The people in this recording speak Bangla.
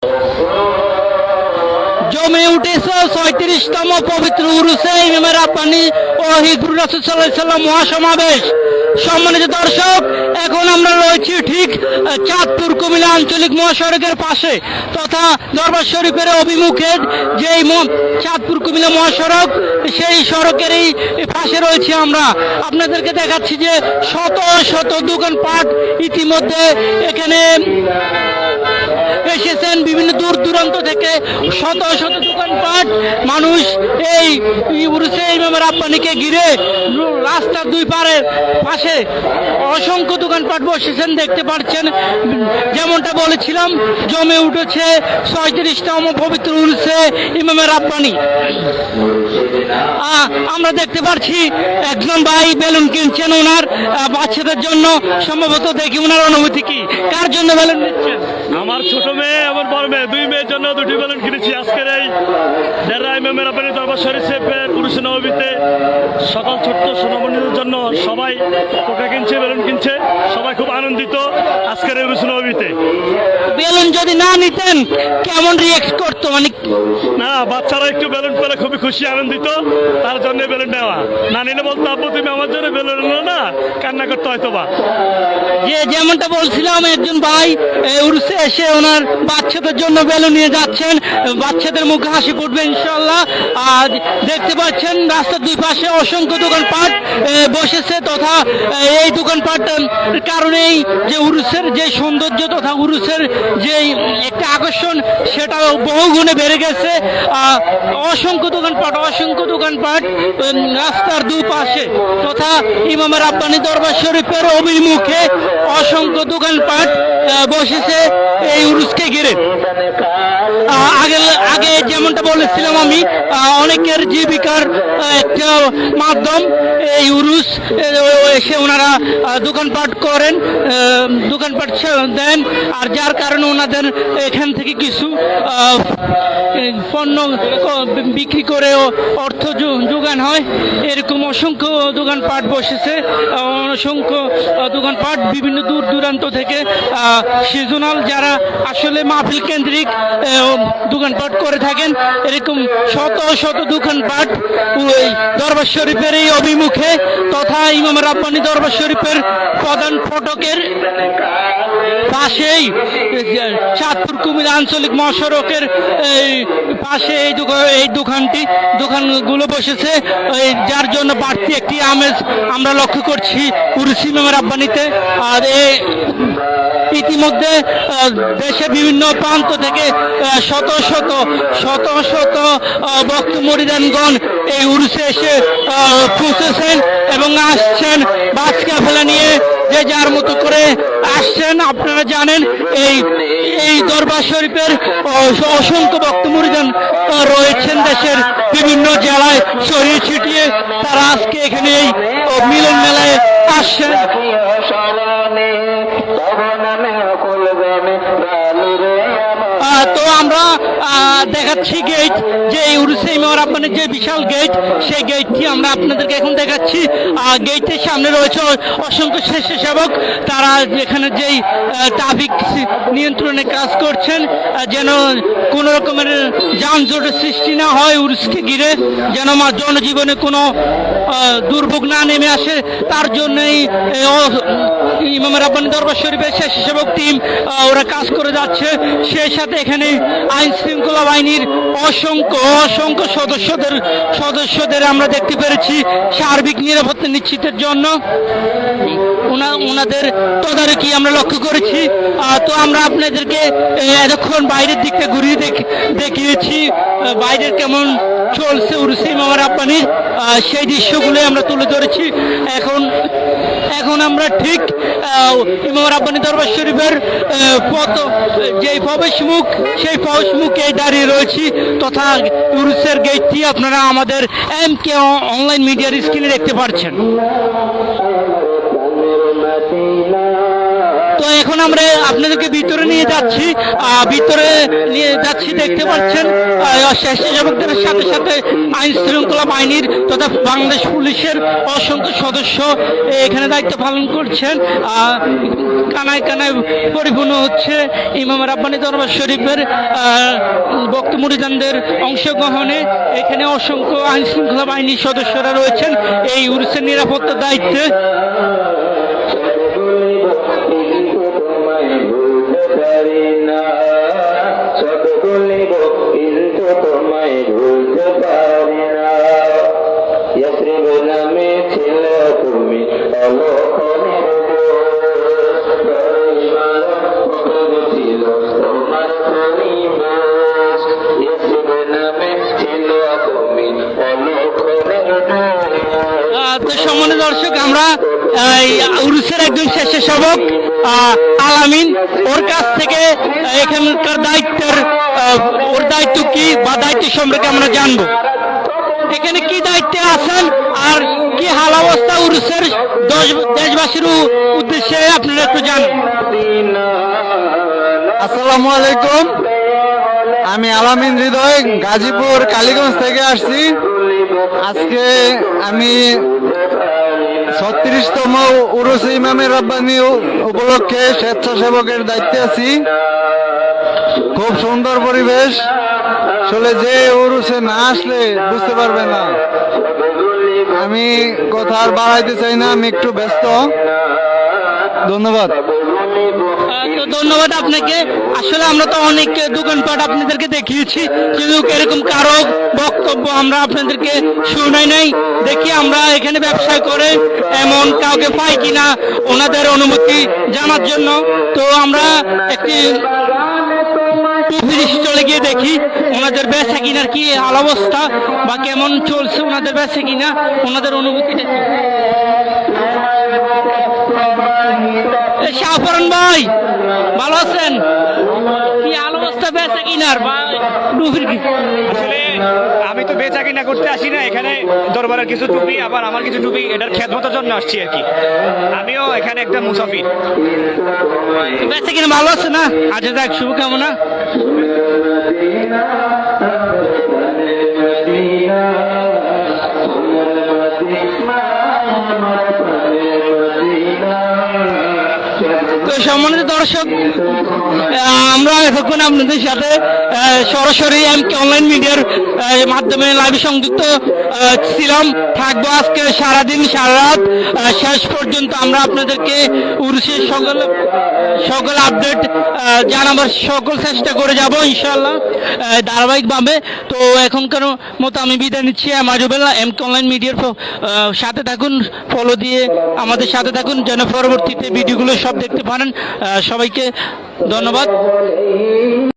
Oh, জমে উঠেছে ছয়ত্রিশতম পবিত্র উরুসে ইমামের আব্বানি ও হিজবুর রাসুল সাল্লাহ সাল্লাম মহাসমাবেশ। সম্মানিত দর্শক, এখন আমরা রয়েছি ঠিক চাঁদপুর কুমিল্লা আঞ্চলিক মহাসড়কের পাশে তথা দরবার শরীফের অভিমুখে যেই চাঁদপুর কুমিল্লা মহাসড়ক, সেই সড়কেরই পাশে রয়েছি আমরা। আপনাদেরকে দেখাচ্ছি যে শত শত দোকানপাট ইতিমধ্যে এখানে এসেছেন। বিভিন্ন দূর দূরান্ত থেকে শত শত দোকানপাট মানুষ এই উরুসে ইমামের আব্বানিকে ঘিরে রাস্তার দুই পারে পাশে অসংখ্য দোকানপাট বসেছেন, দেখতে পাচ্ছেন যেমনটা বলেছিলাম, জমে উঠেছে ছয়ত্রিশতম পবিত্র উরুসে ইমামের আব্বানি আমরা দেখতে পাচ্ছি একজন ভাই বেলুন কিনছেন ওনার বাচ্চাদের জন্য, সম্ভবত দেখি ওনার অনুভূতি কি? কার জন্য বেলুন নিচ্ছেন আমার ছোট মেয়ে, আমার বড় মেয়ে, দুই মেয়ের জন্য দুটি বেলুন কিনেছি। আজকের এই দেড়া ইমামের আপনি দরবার শরীফের পুরুষ নবীতে সকল ছোট্ট সোনামণিদের জন্য সবাই পোকা কিনছে বেলুন কিনছে। সবাই খুব আনন্দিত আজকের এই নবীতে বেলুন যদি না নিতেন, কেমন রিয়েক্ট করতো? মানে না বাচ্চারা একটু বেলুন পেলে খুবই খুশি আনন্দিত। তার জন্য বেলুন নেওয়া। না নিলে বলতো আব্বু তুমি আমার জন্য বেলুন নিলো না কান্না করতে হয়তো বা যে যেমনটা বলছিলাম একজন ভাই এ, উড়ছে এসে ওনার বাচ্চাদের জন্য বেলুন নিয়ে যাচ্ছেন। বাচ্চাদের মুখে হাসি ফুটবে ইনশাল্লাহ আজ দেখতে পাচ্ছেন রাস্তার দুই পাশে অসংখ্য দোকানপাট বসেছে তথা এই দোকানপাট কারণেই যে উরুসের যে সৌন্দর্য তথা উরুসের যে একটা আকর্ষণ সেটা বহু গুণে বেড়ে গেছে অসংখ্য দোকানপাট অসংখ্য দোকানপাট রাস্তার দুপাশে তথা ইমামের আব্বানি দরবার শরীফের অভিমুখে অসংখ্য দোকানপাট বসেছে এই উরুসকে ঘিরে। আগে আগে যেমনটা বলেছিলাম আমি অনেকের জীবিকার একটা মাধ্যম এই উরুস এসে ওনারা দোকানপাট করেন দোকানপাট দেন আর যার কারণে ওনাদের এখান থেকে কিছু পণ্য বিক্রি করেও অর্থ যোগান হয়। এরকম অসংখ্য দোকানপাট বসেছে অসংখ্য দোকানপাট বিভিন্ন দূর দূরান্ত থেকে সিজনাল যারা আসলে মাহফিল কেন্দ্রিক আহ, দোকানপাট করে থাকেন। এরকম শত শত দোকানপাট ওই দরবার শরীফের এই অভিমুখে তথা ইমাম রাব্বানি দরবার শরীফের প্রধান ফটকের পাশেই চাঁদপুর কুমিল্লা আঞ্চলিক মহাসড়কের এই পাশে এই এই দোকানটি দোকানগুলো বসেছে। এই যার জন্য বাড়তি একটি আমেজ আমরা লক্ষ্য করছি উরুসি মেমের আব্বানিতে আর এই ইতিমধ্যে দেশের বিভিন্ন প্রান্ত থেকে শত শত শত শত ভক্ত মরিদানগণ এই উরুসে এসে পৌঁছেছেন এবং আসছেন। বাস কাফেলা নিয়ে যে যার মতো করে আসছেন, আপনারা জানেন, এই এই দরবার শরীফের অসংখ্য ভক্ত মুরিদান রয়েছেন দেশের বিভিন্ন জেলায় ছড়িয়ে ছিটিয়ে। তারা আজকে এখানে এই মিলন মেলায় আসছেন। আমরা দেখাচ্ছি গেট যে উরুসে ইমাম আব্বানের যে বিশাল গেট সেই গেটটি আমরা আপনাদেরকে এখন দেখাচ্ছি। গেটের সামনে রয়েছে অসংখ্য স্বেচ্ছাসেবক। তারা এখানে যেই ট্রাফিক নিয়ন্ত্রণে কাজ করছেন যেন কোনো রকমের যানজটের সৃষ্টি না হয় উরুসকে ঘিরে, যেন জনজীবনে কোনো দুর্ভোগ না নেমে আসে, তার জন্যই ইমাম রাব্বানি দরবার শরীফের স্বেচ্ছাসেবক টিম ওরা কাজ করে যাচ্ছে। সেই সাথে এখানে আইন শৃঙ্খলা বাহিনীর অসংখ্য অসংখ্য সদস্যদের সদস্যদের আমরা দেখতে পেরেছি সার্বিক নিরাপত্তা নিশ্চিতের জন্য। ওনা- ওনাদের তদারকি আমরা লক্ষ্য করেছি। তো আমরা আপনাদেরকে এতক্ষণ বাইরের দিকটা ঘুরিয়ে দেখ- দেখিয়েছি। বাইরের কেমন চলছে উরুসি মামার আব্বানির সেই দৃশ্যগুলো আমরা তুলে ধরেছি। এখন এখন আমরা ঠিক ইমাম রাব্বানি দরবার শরীফের পথ যে প্রবেশ মুখ, সেই প্রবেশ মুখে দাঁড়িয়ে রয়েছি তথা উরুসের গেটটি আপনারা আমাদের এম কে অনলাইন মিডিয়ার স্ক্রিনে দেখতে পাচ্ছেন এখন আমরা আপনাদেরকে ভিতরে নিয়ে যাচ্ছি ভিতরে নিয়ে যাচ্ছি, দেখতে পাচ্ছেন স্বেচ্ছাসেবকদের সাথে সাথে আইন শৃঙ্খলা বাহিনীর তথা বাংলাদেশ পুলিশের অসংখ্য সদস্য এখানে দায়িত্ব পালন করছেন। কানায় কানায় পরিপূর্ণ হচ্ছে ইমাম রাব্বানি দরবার শরীফের বক্ত মুরিদানদের অংশগ্রহণে। এখানে অসংখ্য আইন শৃঙ্খলা বাহিনীর সদস্যরা রয়েছেন। এই উরুসের নিরাপত্তার দায়িত্বে। أرنا তো সম্মানিত দর্শক, আমরা উরুসের একজন স্বেচ্ছাসেবক আলামিন, ওর কাছ থেকে এখানকার দায়িত্বের ওর দায়িত্ব কি বা দায়িত্ব সম্পর্কে আমরা জানব। এখানে কি দায়িত্বে আছেন আর কি হাল অবস্থা উরুসের দশ- দেশবাসীর উদ্দেশ্যে আপনারা একটু জানান। আসসালামু আলাইকুম। আমি আলামিন হৃদয়, গাজীপুর, কালীগঞ্জ থেকে আসছি। আজকে আমি ছত্রিশতম উরুস ইমামের রব্বানি উপলক্ষে স্বেচ্ছাসেবকের দায়িত্বে আছি। খুব সুন্দর পরিবেশ। আসলে যে উরুসে না আসলে বুঝতে পারবে না। আমি কথা আর বাড়াইতে চাই না, আমি একটু ব্যস্ত। ধন্যবাদ। তো ধন্যবাদ আপনাকে। আসলে আমরা তো অনেক দোকানপাট আপনাদেরকে দেখিয়েছি, কিন্তু এরকম কারও বক্তব্য আমরা আপনাদেরকে শুনাই নাই। দেখি আমরা এখানে ব্যবসা করে এমন কাউকে পাই কিনা ওনাদের অনুমতি জানার জন্য। তো আমরা একটি স্টলে গিয়ে দেখি ওনাদের বেচা কিনার কি হাল অবস্থা বা কেমন চলছে ওনাদের বেচা কিনা, ওনাদের অনুভূতিটা কি? এ, শাহপরান ভাই ভালো আছেন? কি আলো অবস্থা বেচা কিনার? বা আসলে আমি তো বেচা কিনা করতে আসি না এখানে দরবারের কিছু টুপি আবার আমার কিছু টুপি এটার খেদমতের জন্য আসছি আর কি। আমিও এখানে একটা মুসাফির। বেচা কিনা ভালো আছে না? আজ যাক শুভকামনা। সম্মানিত দর্শক আমরা এতক্ষণ আপনাদের সাথে সরাসরি এমকে অনলাইন মিডিয়ার মাধ্যমে লাইভ সংযুক্ত ছিলাম। থাকব আজকে সারাদিন সারা রাত শেষ পর্যন্ত আমরা আপনাদেরকে উরুষের সকল সকল আপডেট জানাবার সকল চেষ্টা করে যাব ইনশাল্লাহ ধারাবাহিকভাবে। তো এখনকার মতো আমি বিদায় নিচ্ছি। আমাজুবেলা এম কে অনলাইন মিডিয়ার সাথে থাকুন ফলো দিয়ে আমাদের সাথে থাকুন। যেন পরবর্তীতে ভিডিওগুলো সব দেখতে পারেন। সবাইকে ধন্যবাদ।